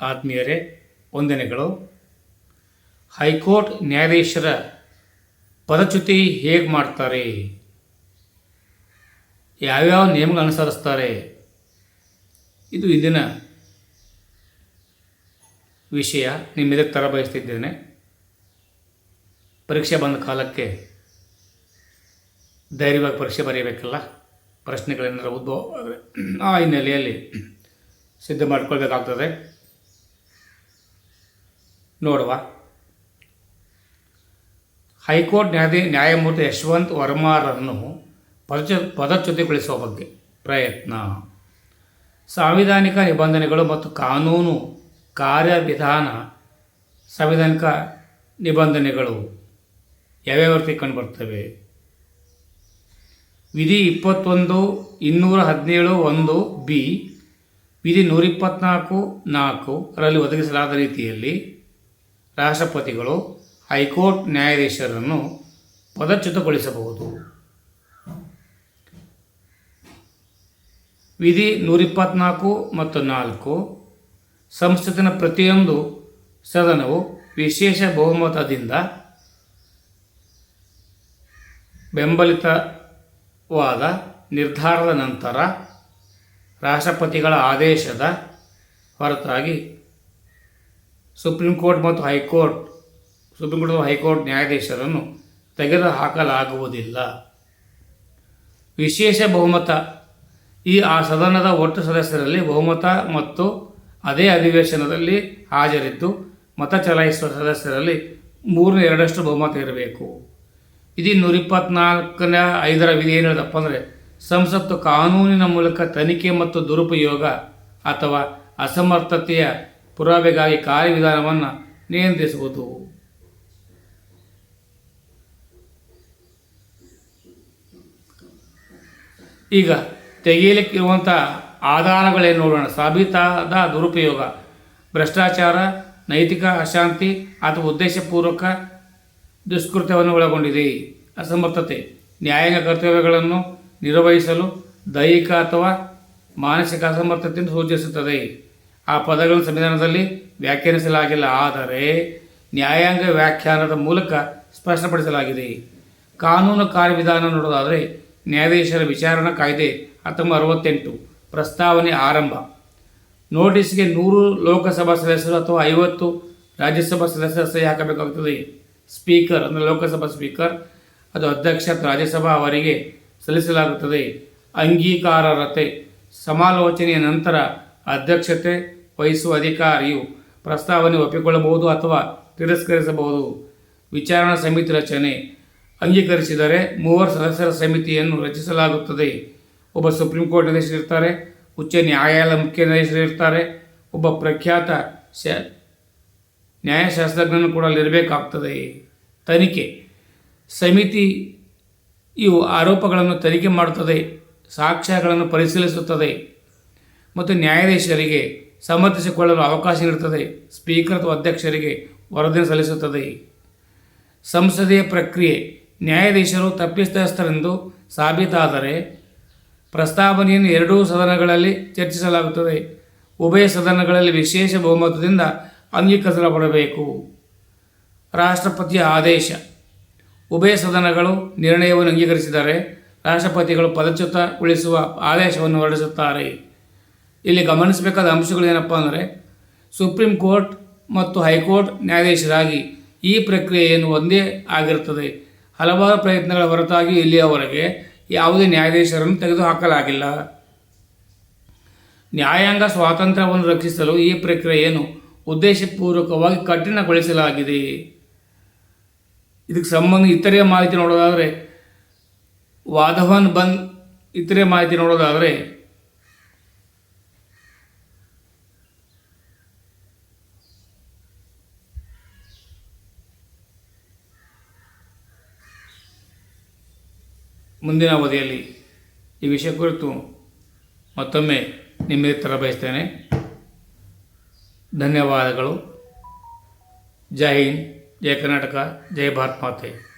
ಆತ್ಮೀಯರೇ, ವಂದನೆಗಳು. ಹೈಕೋರ್ಟ್ ನ್ಯಾಯಾಧೀಶರ ಪದಚ್ಯುತಿ ಹೇಗೆ ಮಾಡ್ತಾರೆ? ಯಾವ್ಯಾವ ನಿಯಮಗಳು ಅನುಸರಿಸ್ತಾರೆ? ಇದು ಇಂದಿನ ವಿಷಯ ನಿಮ್ಮ ಇದಕ್ಕೆ ತರ ಬಯಸ್ತಿದ್ದೇನೆ. ಪರೀಕ್ಷೆ ಬಂದ ಕಾಲಕ್ಕೆ ಧೈರ್ಯವಾಗಿ ಪರೀಕ್ಷೆ ಬರೆಯಬೇಕಲ್ಲ? ಪ್ರಶ್ನೆಗಳೇನಾದ್ರೂ ಉದ್ಭವ ಆ ಹಿನ್ನೆಲೆಯಲ್ಲಿ ಸಿದ್ಧ ಮಾಡ್ಕೊಳ್ಬೇಕಾಗ್ತದೆ. ನೋಡುವ. ಹೈಕೋರ್ಟ್ ನ್ಯಾಯಾಧೀ, ನ್ಯಾಯಮೂರ್ತಿ ಯಶವಂತ್ ವರ್ಮಾರನ್ನು ಪದಚ ಪದಚ್ಯುತಿಗೊಳಿಸುವ ಬಗ್ಗೆ ಪ್ರಯತ್ನ. ಸಾಂವಿಧಾನಿಕ ನಿಬಂಧನೆಗಳು ಮತ್ತು ಕಾನೂನು ಕಾರ್ಯವಿಧಾನ ಸಂವಿಧಾನಿಕ ನಿಬಂಧನೆಗಳು ಯಾವ್ಯಾವ ರೀತಿ ಕಂಡುಬರ್ತವೆ? ವಿಧಿ ಇಪ್ಪತ್ತೊಂದು, ಇನ್ನೂರ ಹದಿನೇಳು, ಒಂದು, ಬಿ, ವಿಧಿ ನೂರಿಪ್ಪತ್ನಾಲ್ಕು, ನಾಲ್ಕು ಅದರಲ್ಲಿ ಒದಗಿಸಲಾದ ರೀತಿಯಲ್ಲಿ ರಾಷ್ಟ್ರಪತಿಗಳು, ಹೈಕೋರ್ಟ್ ನ್ಯಾಯಾಧೀಶರನ್ನು ಪದಚ್ಯುತಗೊಳಿಸಬಹುದು. ವಿಧಿ ನೂರಿಪ್ಪತ್ನಾಲ್ಕು ಮತ್ತು ನಾಲ್ಕು, ಸಂಸತ್ತಿನ ಪ್ರತಿಯೊಂದು ಸದನವು ವಿಶೇಷ ಬಹುಮತದಿಂದ ಬೆಂಬಲಿತವಾದ ನಿರ್ಧಾರದ ನಂತರ ರಾಷ್ಟ್ರಪತಿಗಳ ಆದೇಶದ ಹೊರತಾಗಿ ಸುಪ್ರೀಂ ಕೋರ್ಟ್ ಮತ್ತು ಹೈಕೋರ್ಟ್, ಸುಪ್ರೀಂ ಕೋರ್ಟ್ ಮತ್ತು ಹೈಕೋರ್ಟ್ ನ್ಯಾಯಾಧೀಶರನ್ನು ತೆಗೆದುಹಾಕಲಾಗುವುದಿಲ್ಲ ವಿಶೇಷ ಬಹುಮತ. ಈ ಆ ಸದನದ ಒಟ್ಟು ಸದಸ್ಯರಲ್ಲಿ ಬಹುಮತ ಮತ್ತು ಅದೇ ಅಧಿವೇಶನದಲ್ಲಿ ಹಾಜರಿದ್ದು ಮತ ಚಲಾಯಿಸುವ ಸದಸ್ಯರಲ್ಲಿ ಮೂರನೇ ಎರಡಷ್ಟು ಬಹುಮತ ಇರಬೇಕು. ಇದು ನೂರಿಪ್ಪತ್ನಾಲ್ಕನ ಐದರ ವಿಧಿ ಏನು ಹೇಳಿದಪ್ಪ ಅಂದರೆ, ಸಂಸತ್ತು ಕಾನೂನಿನ ಮೂಲಕ ತನಿಖೆ ಮತ್ತು ದುರುಪಯೋಗ ಅಥವಾ ಅಸಮರ್ಥತೆಯ ಪುರಾವೆಗಾಗಿ ಕಾರ್ಯವಿಧಾನವನ್ನು ನಿಯಂತ್ರಿಸುವುದು. ಈಗ ತೆಗೆಯಲಿಕ್ಕಿರುವಂಥ ಆಧಾರಗಳೇನು ನೋಡೋಣ. ಸಾಬೀತಾದ ದುರುಪಯೋಗ. ಭ್ರಷ್ಟಾಚಾರ, ನೈತಿಕ ಅಶಾಂತಿ ಅಥವಾ ಉದ್ದೇಶಪೂರ್ವಕ ದುಷ್ಕೃತ್ಯವನ್ನು ಒಳಗೊಂಡಿದೆ. ಅಸಮರ್ಥತೆ. ನ್ಯಾಯಾಂಗ ಕರ್ತವ್ಯಗಳನ್ನು ನಿರ್ವಹಿಸಲು ದೈಹಿಕ ಅಥವಾ ಮಾನಸಿಕ ಅಸಮರ್ಥತೆಯನ್ನು ಸೂಚಿಸುತ್ತದೆ. ಆ ಪದಗಳನ್ನು ಸಂವಿಧಾನದಲ್ಲಿ ವ್ಯಾಖ್ಯಾನಿಸಲಾಗಿಲ್ಲ. ಆದರೆ ನ್ಯಾಯಾಂಗ ವ್ಯಾಖ್ಯಾನದ ಮೂಲಕ ಸ್ಪಷ್ಟಪಡಿಸಲಾಗಿದೆ. ಕಾನೂನು ಕಾರ್ಯವಿಧಾನ ನೋಡೋದಾದರೆ ನ್ಯಾಯಾಧೀಶರ ವಿಚಾರಣಾ ಕಾಯ್ದೆ ಹತ್ತೊಂಬತ್ತು ಅರವತ್ತೆಂಟು, ಪ್ರಸ್ತಾವನೆ ಆರಂಭ. ನೋಟಿಸ್ಗೆ ನೂರು ಲೋಕಸಭಾ ಸದಸ್ಯರು ಅಥವಾ ಐವತ್ತು ರಾಜ್ಯಸಭಾ ಸದಸ್ಯರ ಸಹಿ ಹಾಕಬೇಕಾಗುತ್ತದೆ. ಸ್ಪೀಕರ್ ಅಂದರೆ ಲೋಕಸಭಾ ಸ್ಪೀಕರ್, ಅದು ಅಧ್ಯಕ್ಷ ರಾಜ್ಯಸಭಾ ಅವರಿಗೆ ಸಲ್ಲಿಸಲಾಗುತ್ತದೆ. ಅಂಗೀಕಾರರತೆ ಸಮಾಲೋಚನೆಯ ನಂತರ ಅಧ್ಯಕ್ಷತೆ ವಹಿಸುವ ಅಧಿಕಾರಿಯು ಪ್ರಸ್ತಾವನೆ ಒಪ್ಪಿಕೊಳ್ಳಬಹುದು ಅಥವಾ ತಿರಸ್ಕರಿಸಬಹುದು. ವಿಚಾರಣಾ ಸಮಿತಿ ರಚನೆ ಅಂಗೀಕರಿಸಿದರೆ ಮೂವರು ಸದಸ್ಯರ ಸಮಿತಿಯನ್ನು ರಚಿಸಲಾಗುತ್ತದೆ. ಒಬ್ಬ ಸುಪ್ರೀಂ ಕೋರ್ಟ್ ನ್ಯಾಯಾಧೀಶರು ಇರ್ತಾರೆ ಉಚ್ಚ ನ್ಯಾಯಾಲಯ ಮುಖ್ಯ ನ್ಯಾಯಾಧೀಶರು ಇರ್ತಾರೆ ಒಬ್ಬ ಪ್ರಖ್ಯಾತ ಶ, ನ್ಯಾಯಶಾಸ್ತ್ರಜ್ಞನು ಕೂಡ ಅಲ್ಲಿರಬೇಕಾಗ್ತದೆ. ತನಿಖೆ. ಸಮಿತಿ ಇವು ಆರೋಪಗಳನ್ನು ತನಿಖೆ ಮಾಡುತ್ತದೆ, ಸಾಕ್ಷ್ಯಗಳನ್ನು ಪರಿಶೀಲಿಸುತ್ತದೆ. ಮತ್ತು ನ್ಯಾಯಾಧೀಶರಿಗೆ ಸಮರ್ಥಿಸಿಕೊಳ್ಳಲು ಅವಕಾಶ ನೀಡುತ್ತದೆ. ಸ್ಪೀಕರ್ ಅಥವಾ ಅಧ್ಯಕ್ಷರಿಗೆ ವರದಿ ಸಲ್ಲಿಸುತ್ತದೆ. ಸಂಸದೀಯ ಪ್ರಕ್ರಿಯೆ. ನ್ಯಾಯಾಧೀಶರು ತಪ್ಪಿತಸ್ಥರೆಂದು ಸಾಬೀತಾದರೆ ಪ್ರಸ್ತಾವನೆಯನ್ನು ಎರಡೂ ಸದನಗಳಲ್ಲಿ ಚರ್ಚಿಸಲಾಗುತ್ತದೆ. ಉಭಯ ಸದನಗಳಲ್ಲಿ ವಿಶೇಷ ಬಹುಮತದಿಂದ ಅಂಗೀಕರಿಸಲ್ಪಡಬೇಕು. ರಾಷ್ಟ್ರಪತಿಯ ಆದೇಶ. ಉಭಯ ಸದನಗಳು ನಿರ್ಣಯವನ್ನು ಅಂಗೀಕರಿಸಿದರೆ ರಾಷ್ಟ್ರಪತಿಗಳು ಪದಚ್ಯುತಗೊಳಿಸುವ ಆದೇಶವನ್ನು ಹೊರಡಿಸುತ್ತಾರೆ. ಇಲ್ಲಿ ಗಮನಿಸಬೇಕಾದ ಅಂಶಗಳು ಏನಪ್ಪ ಅಂದರೆ ಸುಪ್ರೀಂ ಕೋರ್ಟ್ ಮತ್ತು ಹೈಕೋರ್ಟ್ ನ್ಯಾಯಾಧೀಶರಾಗಿ ಈ ಪ್ರಕ್ರಿಯೆಯನ್ನು ಒಂದೇ ಆಗಿರುತ್ತದೆ. ಹಲವಾರು ಪ್ರಯತ್ನಗಳ ಹೊರತಾಗಿ ಇಲ್ಲಿಯವರೆಗೆ ಯಾವುದೇ ನ್ಯಾಯಾಧೀಶರನ್ನು ತೆಗೆದುಹಾಕಲಾಗಿಲ್ಲ. ನ್ಯಾಯಾಂಗ ಸ್ವಾತಂತ್ರ್ಯವನ್ನು ರಕ್ಷಿಸಲು ಈ ಪ್ರಕ್ರಿಯೆಯನ್ನು ಉದ್ದೇಶಪೂರ್ವಕವಾಗಿ ಕಠಿಣಗೊಳಿಸಲಾಗಿದೆ. ಇದಕ್ಕೆ ಸಂಬಂಧ ಇತರೆ ಮಾಹಿತಿ ನೋಡೋದಾದರೆ ವಾಧವನ್ ಬಂದ್ ಇತರೆ ಮಾಹಿತಿ ನೋಡೋದಾದರೆ ಮುಂದಿನ ಅವಧಿಯಲ್ಲಿ ಈ ವಿಷಯ ಕುರಿತು ಮತ್ತೊಮ್ಮೆ ನಿಮಗೆ ತರ ಬಯಸ್ತೇನೆ. ಧನ್ಯವಾದಗಳು. ಜೈ ಹಿಂದ್, ಜೈ ಕರ್ನಾಟಕ, ಜೈ ಭಾರತ್ ಮಾತೆ.